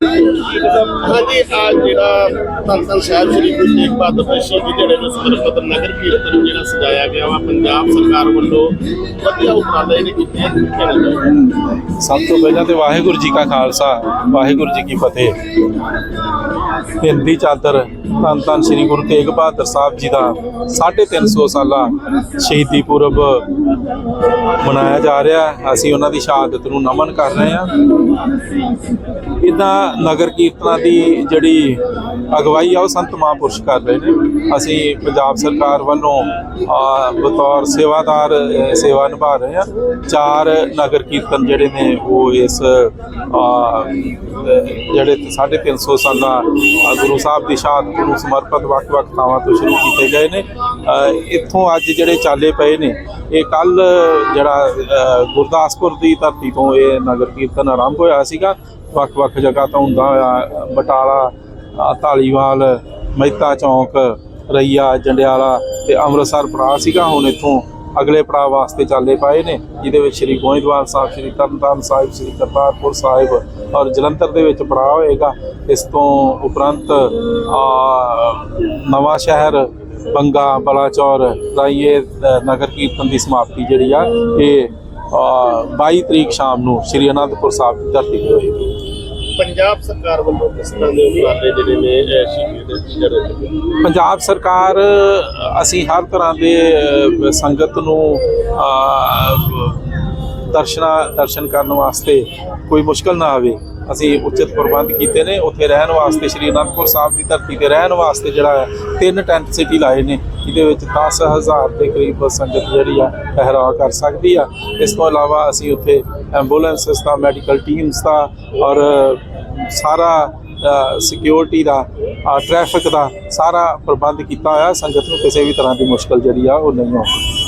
ਹਾਂਜੀ ਆ ਜਿਹੜਾ ਧੰਨ ਸਾਹਿਬ ਸ੍ਰੀ ਗੁਰੂ ਤੇਗ ਬਹਾਦਰ ਦੇ ਸ਼ਹੀਦੀ ਦਿਹਾੜੇ ਨੂੰ ਸਮਰਪਿਤ ਨਗਰ ਕੀਰਤਨ ਜਿਹੜਾ ਸਜਾਇਆ ਗਿਆ ਵਾ, ਪੰਜਾਬ ਸਰਕਾਰ ਵੱਲੋਂ ਵਧੀਆ ਉਪਰਾਲੇ ਨੇ ਕੀਤੇ ਆ। ਸਭ ਤੋਂ ਪਹਿਲਾਂ ਤੇ ਵਾਹਿਗੁਰੂ ਜੀ ਕਾ ਖਾਲਸਾ, ਵਾਹਿਗੁਰੂ ਜੀ ਕੀ ਫਤਿਹ ਹਿੰਦੀ ਚਾਦਰ ਧੰਨ ਧੰਨ ਸ੍ਰੀ ਗੁਰੂ ਤੇਗ ਬਹਾਦਰ ਸਾਹਿਬ ਜੀ ਦਾ 350 ਸਾਲਾ ਸ਼ਹੀਦੀ ਪੁਰਬ ਮਨਾਇਆ ਜਾ ਰਿਹਾ ਹੈ। ਅਸੀਂ ਉਹਨਾਂ ਦੀ ਸ਼ਹਾਦਤ ਨੂੰ ਨਮਨ ਕਰ ਰਹੇ ਹਾਂ। ਇਦਾਂ ਨਗਰ ਕੀਰਤਨਾਂ ਦੀ ਜਿਹੜੀ ਅਗਵਾਈ ਆ ਉਹ ਸੰਤ ਮਹਾਂਪੁਰਸ਼ ਕਰ ਰਹੇ ਨੇ। ਅਸੀਂ ਪੰਜਾਬ ਸਰਕਾਰ ਵੱਲੋਂ ਬਤੌਰ ਸੇਵਾਦਾਰ ਸੇਵਾ ਨਿਭਾ ਰਹੇ ਹਾਂ। ਚਾਰ ਨਗਰ ਕੀਰਤਨ ਜਿਹੜੇ ਨੇ ਉਹ ਇਸ ਅਹ, ਜਿਹੜੇ 350 ਸਾਲਾ ਅਹ, ਗੁਰੂ ਸਾਹਿਬ ਦੀ ਸ਼ਹਾਦਤ ਨੂੰ ਸਮਰਪਿਤ ਵੱਖ-ਵੱਖ ਥਾਵਾਂ ਤੋਂ ਸ਼ੁਰੂ ਕੀਤੇ ਗਏ ਨੇ। ਇੱਥੋਂ ਅੱਜ ਜਿਹੜੇ ਚਾਲੇ ਪਏ ਨੇ, ਇਹ ਕੱਲ ਜਿਹੜਾ ਗੁਰਦਾਸਪੁਰ ਦੀ ਧਰਤੀ ਤੋਂ ਇਹ ਨਗਰ ਕੀਰਤਨ ਆਰੰਭ ਹੋਇਆ ਸੀਗਾ। ਵੱਖ-ਵੱਖ ਜਗ੍ਹਾ ਤੋਂ ਹੁੰਦਾ ਹੋਇਆ, ਬਟਾਲਾ ਧਾਲੀਵਾਲ, ਮਹਿਤਾ ਚੌਂਕ, ਰਈਆ, ਜੰਡਿਆਲਾ ਤੇ ਅੰਮ੍ਰਿਤਸਰ ਪੜਾਅ ਸੀਗਾ। ਹੁਣ ਇੱਥੋਂ ਅਗਲੇ ਪੜਾਅ ਵਾਸਤੇ ਚਾਲੇ ਪਾਏ ਨੇ ਜਿਹਦੇ ਵਿੱਚ ਸ੍ਰੀ ਗੋਇੰਦਵਾਲ ਸਾਹਿਬ ਸ੍ਰੀ ਤਰਨਤਾਰਨ ਸਾਹਿਬ ਸ੍ਰੀ ਕਰਤਾਰਪੁਰ ਸਾਹਿਬ ਔਰ ਜਲੰਧਰ ਦੇ ਵਿੱਚ ਪੜਾਅ ਹੋਏਗਾ। ਇਸ ਤੋਂ ਉਪਰੰਤ ਅ, ਨਵਾਂ ਸ਼ਹਿਰ ਬੰਗਾ ਬਲਾਚੌਰ ਦਾ ਇਹ ਨਗਰ ਕੀਰਤਨ ਦੀ ਸਮਾਪਤੀ ਜਿਹੜੀ ਆ ਇਹ ਅ, 22 ਤਰੀਕ ਸ਼ਾਮ ਨੂੰ ਸ੍ਰੀ ਅਨੰਦਪੁਰ ਸਾਹਿਬ ਦੀ ਧਰਤੀ ਤੇ ਹੋਏਗੀ। ਪੰਜਾਬ ਸਰਕਾਰ ਵੱਲੋਂ ਕਿਸ ਤਰ੍ਹਾਂ ਦੇ ਉਪਰਾਲੇ ਜਿਹੜੇ ਨੇ ਸ਼ਹੀਦੀ ਦੇ ਦਿਹਾੜੇ ਪੰਜਾਬ ਸਰਕਾਰ ਅਸੀਂ ਹਰ ਤਰ੍ਹਾਂ ਦੇ ਸੰਗਤ ਨੂੰ ਅ, ਦਰਸ਼ਨਾ ਦਰਸ਼ਨ ਕਰਨ ਵਾਸਤੇ ਕੋਈ ਮੁਸ਼ਕਲ ਨਾ ਆਵੇ। ਅਸੀਂ ਉਚਿਤ ਪ੍ਰਬੰਧ ਕੀਤੇ ਨੇ, ਉੱਥੇ ਰਹਿਣ ਵਾਸਤੇ ਸ਼੍ਰੀ ਅਨੰਦਪੁਰ ਸਾਹਿਬ ਦੀ ਧਰਤੀ ਤੇ ਰਹਿਣ ਵਾਸਤੇ ਜਿਹੜਾ ਹੈ, ਤਿੰਨ ਟੈਂਟ ਸਿਟੀ ਲਾਏ ਨੇ, ਜਿਹਦੇ ਵਿੱਚ 10000 ਦੇ ਕਰੀਬ ਸੰਗਤ ਜਿਹੜੀ ਆ ਪਹਿਰਾ ਕਰ ਸਕਦੀ ਆ। ਇਸ ਤੋਂ ਇਲਾਵਾ ਅਸੀਂ ਉੱਥੇ ਐਂਬੂਲੈਂਸਸ ਦਾ, ਮੈਡੀਕਲ ਟੀਮਸ ਦਾ ਔਰ ਸਾਰਾ ਸਿਕਿਉਰਿਟੀ ਦਾ ਟ੍ਰੈਫਿਕ ਦਾ ਸਾਰਾ ਪ੍ਰਬੰਧ ਕੀਤਾ ਹੋਇਆ। ਸੰਗਤ ਨੂੰ ਕਿਸੇ ਵੀ ਤਰ੍ਹਾਂ ਦੀ ਮੁਸ਼ਕਲ ਜਿਹੜੀ ਆ, ਉਹ ਨਹੀਂ ਆਉਂਦੀ।